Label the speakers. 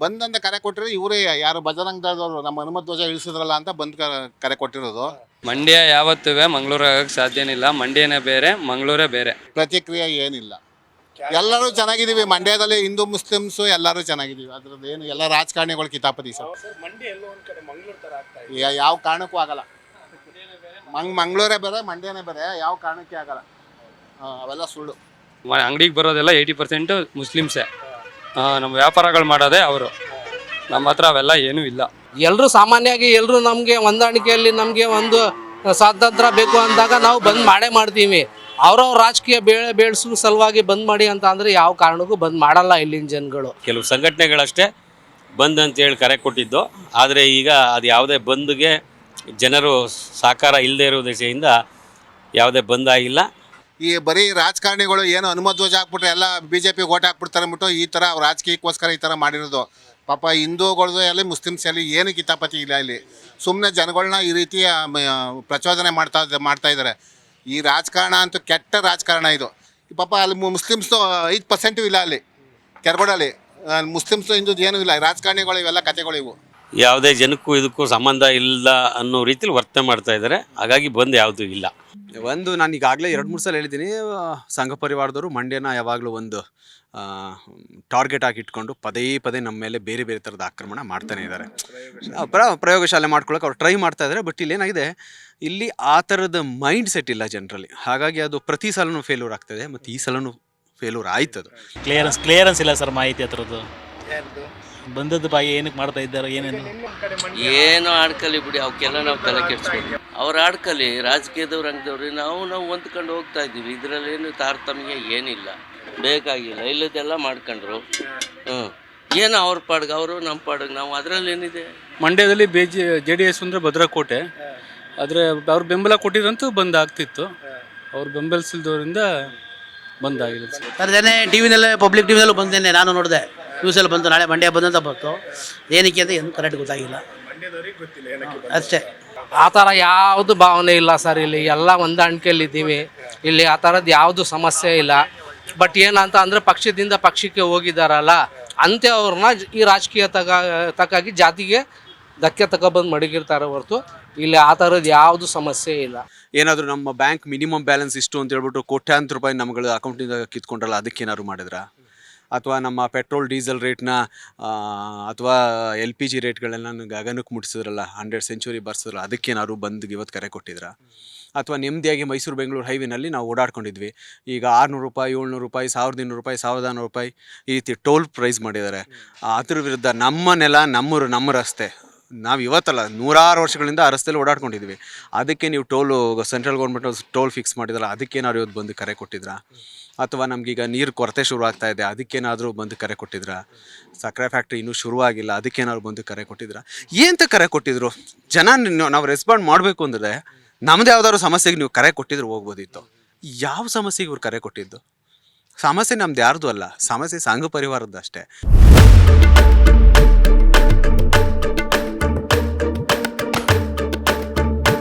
Speaker 1: ಬಂದ್ ಅಂತ ಕರೆ ಕೊಟ್ಟಿರೋ ಇವರೇ. ಯಾರು ಬಜರಂಗ ದಳದವರು ನಮ್ಮ ಹನುಮತ್ ಧ್ವಜ ಇಳಿಸಿದ್ರಲ್ಲ ಅಂತ ಬಂದ್ ಕ- ಕರೆ ಕೊಟ್ಟಿರೋದು.
Speaker 2: ಮಂಡ್ಯ ಯಾವತ್ತೂ ಮಂಗಳೂರು ಆಗಕ್ಕೆ ಸಾಧ್ಯನಿಲ್ಲ. ಮಂಡ್ಯನೇ ಬೇರೆ ಮಂಗಳೂರೇ ಬೇರೆ.
Speaker 1: ಪ್ರತಿಕ್ರಿಯೆ ಏನಿಲ್ಲ. ಎಲ್ಲರೂ ಚೆನ್ನಾಗಿದ್ದೀವಿ. ಮಂಡ್ಯದಲ್ಲಿ ಹಿಂದೂ ಮುಸ್ಲಿಮ್ಸು ಎಲ್ಲರೂ ಚೆನ್ನಾಗಿದ್ದೀವಿ. ಅದ್ರದ್ದು ಏನು ಎಲ್ಲ ರಾಜಕಾರಣಿಗಳು ಕಿತಾಪತಿ ಸರ್. ಯಾ- ಯಾವ ಕಾರಣಕ್ಕೂ ಆಗಲ್ಲ. ಮಂಗ್ ಮಂಗಳೂರೇ ಬೇರೆ ಮಂಡ್ಯನೇ ಬೇರೆ ಯಾವ ಕಾರಣಕ್ಕೆ ಆಗಲ್ಲ. ಆ, ಅವೆಲ್ಲ ಸುಳ್ಳು.
Speaker 2: ಅಂಗಡಿಗೆ ಬರೋದೆಲ್ಲ ಏಯ್ಟಿ ಪರ್ಸೆಂಟು ಮುಸ್ಲಿಮ್ಸೇ. ನಮ್ಮ ವ್ಯಾಪಾರಗಳು ಮಾಡೋದೇ ಅವರು. ನಮ್ಮ ಹತ್ರ ಅವೆಲ್ಲ ಏನೂ ಇಲ್ಲ.
Speaker 3: ಎಲ್ಲರೂ ಸಾಮಾನ್ಯವಾಗಿ ಎಲ್ಲರೂ ನಮಗೆ ಹೊಂದಾಣಿಕೆಯಲ್ಲಿ ನಮಗೆ ಒಂದು ಸ್ವಾತಂತ್ರ್ಯ ಬೇಕು ಅಂದಾಗ ನಾವು ಬಂದ್ ಮಾಡೇ ಮಾಡ್ತೀವಿ. ಅವ್ರವ್ರ ರಾಜಕೀಯ ಬೇಳೆ ಬೇಳ್ಸೋ ಸಲುವಾಗಿ ಬಂದ್ ಮಾಡಿ ಅಂತ ಅಂದ್ರೆ ಯಾವ ಕಾರಣಕ್ಕೂ ಬಂದ್ ಮಾಡಲ್ಲ ಇಲ್ಲಿನ ಜನಗಳು.
Speaker 4: ಕೆಲವು ಸಂಘಟನೆಗಳಷ್ಟೇ ಬಂದ್ ಅಂತೇಳಿ ಕರೆ ಕೊಟ್ಟಿದ್ದು. ಆದರೆ ಈಗ ಅದು ಯಾವುದೇ ಬಂದ್ಗೆ ಜನರು ಸಹಕಾರ ಇಲ್ಲದೆ ಇರೋ ದಿಸೆಯಿಂದ ಯಾವುದೇ ಬಂದ್ ಆಗಿಲ್ಲ.
Speaker 1: ಈ ಬರೀ ರಾಜಕಾರಣಿಗಳು ಏನು ಹನುಮಧ್ವಜ ಹಾಕ್ಬಿಟ್ರೆ ಎಲ್ಲ ಬಿ ಜೆ ಪಿ ಓಟ್ ಹಾಕ್ಬಿಡ್ತಾರೆ ಅಂದ್ಬಿಟ್ಟು ಈ ಥರ ರಾಜಕೀಯಕ್ಕೋಸ್ಕರ ಈ ಥರ ಮಾಡಿರೋದು. ಪಾಪ ಹಿಂದೂಗಳದ್ದು ಅಲ್ಲಿ ಮುಸ್ಲಿಮ್ಸ್ ಅಲ್ಲಿ ಏನು ಕಿತಾಪತಿ ಇಲ್ಲ ಇಲ್ಲಿ. ಸುಮ್ಮನೆ ಜನಗಳನ್ನ ಈ ರೀತಿ ಪ್ರಚೋದನೆ ಮಾಡ್ತಾ ಮಾಡ್ತಾ ಇದ್ದಾರೆ ಈ ರಾಜಕಾರಣ ಅಂತೂ ಕೆಟ್ಟ ರಾಜಕಾರಣ ಇದು. ಪಾಪ ಅಲ್ಲಿ ಮುಸ್ಲಿಮ್ಸು ಐದು ಪರ್ಸೆಂಟು ಇಲ್ಲ ಅಲ್ಲಿ. ಕೆರಗೋಡಲ್ಲಿ. ಮುಸ್ಲಿಮ್ಸು ಹಿಂದೂ ಏನೂ ಇಲ್ಲ. ರಾಜಕಾರಣಿಗಳು ಇವೆಲ್ಲ ಕತೆಗಳು ಇವು.
Speaker 4: ಯಾವುದೇ ಜನಕ್ಕೂ ಇದಕ್ಕೂ ಸಂಬಂಧ ಇಲ್ಲ ಅನ್ನೋ ರೀತಿಲಿ ವರ್ತನೆ ಮಾಡ್ತಾ ಇದ್ದಾರೆ. ಹಾಗಾಗಿ ಬಂದು ಯಾವುದೂ ಇಲ್ಲ.
Speaker 5: ಒಂದು ನಾನು ಈಗಾಗಲೇ ಎರಡು ಮೂರು ಸಲ ಹೇಳಿದ್ದೀನಿ ಸಂಘ ಪರಿವಾರದವರು ಮಂಡ್ಯನ ಯಾವಾಗಲೂ ಒಂದು ಟಾರ್ಗೆಟ್ ಆಗಿ ಇಟ್ಕೊಂಡು ಪದೇ ಪದೇ ನಮ್ಮ ಮೇಲೆ ಬೇರೆ ಬೇರೆ ಥರದ ಆಕ್ರಮಣ ಮಾಡ್ತಾನೆ ಇದ್ದಾರೆ. ಪ್ರ ಪ್ರಯೋಗಶಾಲೆ ಮಾಡ್ಕೊಳಕ್ಕೆ ಅವ್ರು ಟ್ರೈ ಮಾಡ್ತಾ ಇದ್ದಾರೆ ಬಟ್ ಇಲ್ಲಿ ಏನಾಗಿದೆ ಇಲ್ಲಿ ಆ ಥರದ ಮೈಂಡ್ ಸೆಟ್ ಇಲ್ಲ ಜನರಲ್ಲಿ. ಹಾಗಾಗಿ ಅದು ಪ್ರತಿ ಸಲನೂ ಫೇಲ್ಯೂರ್ ಆಗ್ತದೆ ಮತ್ತು ಈ ಸಲನೂ ಫೇಲ್ಯೂರ್ ಆಯ್ತು ಅದು
Speaker 6: ಕ್ಲಿಯರೆನ್ಸ್ ಕ್ಲಿಯರೆನ್ಸ್ ಇಲ್ಲ ಸರ್ ಮಾಹಿತಿ ಹತ್ರದ್ದು? ಬಂದದ್ದು ಬಾಯಿ ಏನಕ್ಕೆ ಮಾಡ್ತಾ ಇದ್ದಾರೆ ಏನೇನು?
Speaker 7: ಏನು ಆಡ್ಕಲಿ ಬಿಡಿ ಅವಕ್ಕೆಲ್ಲ ನಾವು ತಲೆ ಕೆಡ್ಸ್ಕೊಂಡು ಅವ್ರು ಆಡ್ಕಲಿ ರಾಜಕೀಯದವ್ರು ಹಂಗದವ್ರಿ ನಾವು ನಾವು ಹೊಂದ್ಕೊಂಡು ಹೋಗ್ತಾ ಇದ್ದೀವಿ. ಇದರಲ್ಲೇನು ತಾರತಮ್ಯ ಏನಿಲ್ಲ. ಬೇಕಾಗಿಲ್ಲ ಇಲ್ಲದೆಲ್ಲ ಮಾಡ್ಕೊಂಡ್ರು. ಹ್ಞೂ. ಏನು ಅವ್ರ ಪಾಡ್ಗೆ ಅವರು ನಮ್ಮ ಪಾಡ್ಗೆ ನಾವು ಅದರಲ್ಲಿ ಏನಿದೆ
Speaker 8: ಮಂಡ್ಯದಲ್ಲಿ B J J D S ಅಂದರೆ ಭದ್ರಕೋಟೆ. ಆದರೆ ಅವ್ರು ಬೆಂಬಲ ಕೊಟ್ಟಿದ್ರಂತೂ ಬಂದ್ ಆಗ್ತಿತ್ತು. ಅವ್ರು ಬೆಂಬಲಿಸಿದವರಿಂದ ಬಂದ್ ಆಗಿದೆ ಸರ್.
Speaker 9: ಜನ ಟಿ ವಿನಲ್ಲೇ ಪಬ್ಲಿಕ್ ಟಿ ವಿನಲ್ಲೂ ಬಂದೇನೆ ನಾನು ನೋಡಿದೆ. ನ್ಯೂಸಲ್ಲಿ ಬಂತು ನಾಳೆ ಮಂಡ್ಯ ಬಂದಂತ ಬಂತು. ಏನಕ್ಕೆ ಅಂತ ಏನು ಕರೆಕ್ಟ್ ಗೊತ್ತಾಗಿಲ್ಲ. ಅಷ್ಟೇ.
Speaker 3: ಆ ಥರ ಯಾವುದು ಭಾವನೆ ಇಲ್ಲ ಸರ್ ಇಲ್ಲಿ. ಎಲ್ಲ ಹೊಂದಾಣಿಕೆಯಲ್ಲಿ ಇದ್ದೀವಿ. ಇಲ್ಲಿ ಆ ಥರದ್ದು ಯಾವುದು ಸಮಸ್ಯೆ ಇಲ್ಲ. ಬಟ್ ಏನಂತ ಅಂದರೆ ಪಕ್ಷದಿಂದ ಪಕ್ಷಕ್ಕೆ ಹೋಗಿದ್ದಾರಲ್ಲ ಅಂಥವ್ರನ್ನ ಈ ರಾಜಕೀಯ ತಗ ತಕ್ಕಾಗಿ ಜಾತಿಗೆ ಧಕ್ಕೆ ತಗೊಬಂದು ಮಡಗಿರ್ತಾರೆ ಹೊರತು ಇಲ್ಲಿ ಆ ಥರದ್ದು ಯಾವುದು ಸಮಸ್ಯೆ ಇಲ್ಲ.
Speaker 5: ಏನಾದರೂ ನಮ್ಮ ಬ್ಯಾಂಕ್ ಮಿನಿಮಮ್ ಬ್ಯಾಲೆನ್ಸ್ ಇಷ್ಟು ಅಂತ ಹೇಳ್ಬಿಟ್ಟು ಕೋಟ್ಯಾಂತರ ರೂಪಾಯಿ ನಮ್ಗಳ ಅಕೌಂಟಿಂದ ಕಿತ್ಕೊಂಡ್ರಲ್ಲ ಅದಕ್ಕೇನಾದ್ರು ಮಾಡಿದ್ರ? ಅಥವಾ ನಮ್ಮ ಪೆಟ್ರೋಲ್, ಡೀಸೆಲ್ ರೇಟ್ನ ಅಥವಾ ಎಲ್ ಪಿ ಜಿ ರೇಟ್ಗಳನ್ನ ಗಗನಕ್ಕೆ ಮುಟ್ಟಿಸಿದ್ರಲ್ಲ, ಹಂಡ್ರೆಡ್ ಸೆಂಚುರಿ ಬರ್ಸಿದ್ರಲ್ಲ ಅದಕ್ಕೇನಾದ್ರು ಬಂದು ಇವತ್ತು ಕರೆ ಕೊಟ್ಟಿದ್ರ? ಅಥವಾ ನೆಮ್ಮದಿಯಾಗಿ ಮೈಸೂರು, ಬೆಂಗಳೂರು ಹೈವೇನಲ್ಲಿ ನಾವು ಓಡಾಡ್ಕೊಂಡಿದ್ವಿ. ಈಗ ಆರುನೂರು ರೂಪಾಯಿ, ಏಳ್ನೂರು ರೂಪಾಯಿ, ಸಾವಿರದ ಇನ್ನೂರು ರೂಪಾಯಿ, ಸಾವಿರದ ನಾನ್ನೂರು ರೂಪಾಯಿ ಈ ರೀತಿ ಟೋಲ್ ಪ್ರೈಸ್ ಮಾಡಿದ್ದಾರೆ. ಅದ್ರ ವಿರುದ್ಧ ನಮ್ಮ ನೆಲ, ನಮ್ಮೂರು, ನಮ್ಮ ರಸ್ತೆ ನಾವು ಇವತ್ತಲ್ಲ, ನೂರಾರು ವರ್ಷಗಳಿಂದ ಆ ರಸ್ತೆಯಲ್ಲಿ ಓಡಾಡ್ಕೊಂಡಿದ್ವಿ. ಅದಕ್ಕೆ ನೀವು toll, central government toll fix ಮಾಡಿದ್ರಲ್ಲ, ಅದಕ್ಕೇನಾದ್ರು ಇವತ್ತು ಬಂದು ಕರೆ ಕೊಟ್ಟಿದ್ರಾ? ಅಥವಾ ನಮಗೀಗ ನೀರು ಕೊರತೆ ಶುರು ಆಗ್ತಾ ಇದೆ, ಅದಕ್ಕೇನಾದರೂ ಬಂದು ಕರೆ ಕೊಟ್ಟಿದ್ರಾ? ಸಕ್ಕರೆ ಫ್ಯಾಕ್ಟ್ರಿ ಇನ್ನೂ ಶುರುವಾಗಿಲ್ಲ, ಅದಕ್ಕೇನಾದ್ರು ಬಂದು ಕರೆ ಕೊಟ್ಟಿದ್ರಾ? ಏನಂತ ಕರೆ ಕೊಟ್ಟಿದ್ರು? ಜನ ನಾವು ರೆಸ್ಪಾಂಡ್ ಮಾಡಬೇಕು ಅಂದರೆ ನಮ್ಮದೇ ಯಾವ್ದಾದ್ರು ಸಮಸ್ಯೆಗೆ ನೀವು ಕರೆ ಕೊಟ್ಟಿದ್ರು ಹೋಗ್ಬೋದಿತ್ತು. ಯಾವ ಸಮಸ್ಯೆಗೆ ಇವ್ರು ಕರೆ ಕೊಟ್ಟಿದ್ದು? ಸಮಸ್ಯೆ ನಮ್ದು ಯಾರ್ದು ಅಲ್ಲ, ಸಮಸ್ಯೆ ಸಂಘ ಪರಿವಾರದ್ದು ಅಷ್ಟೇ.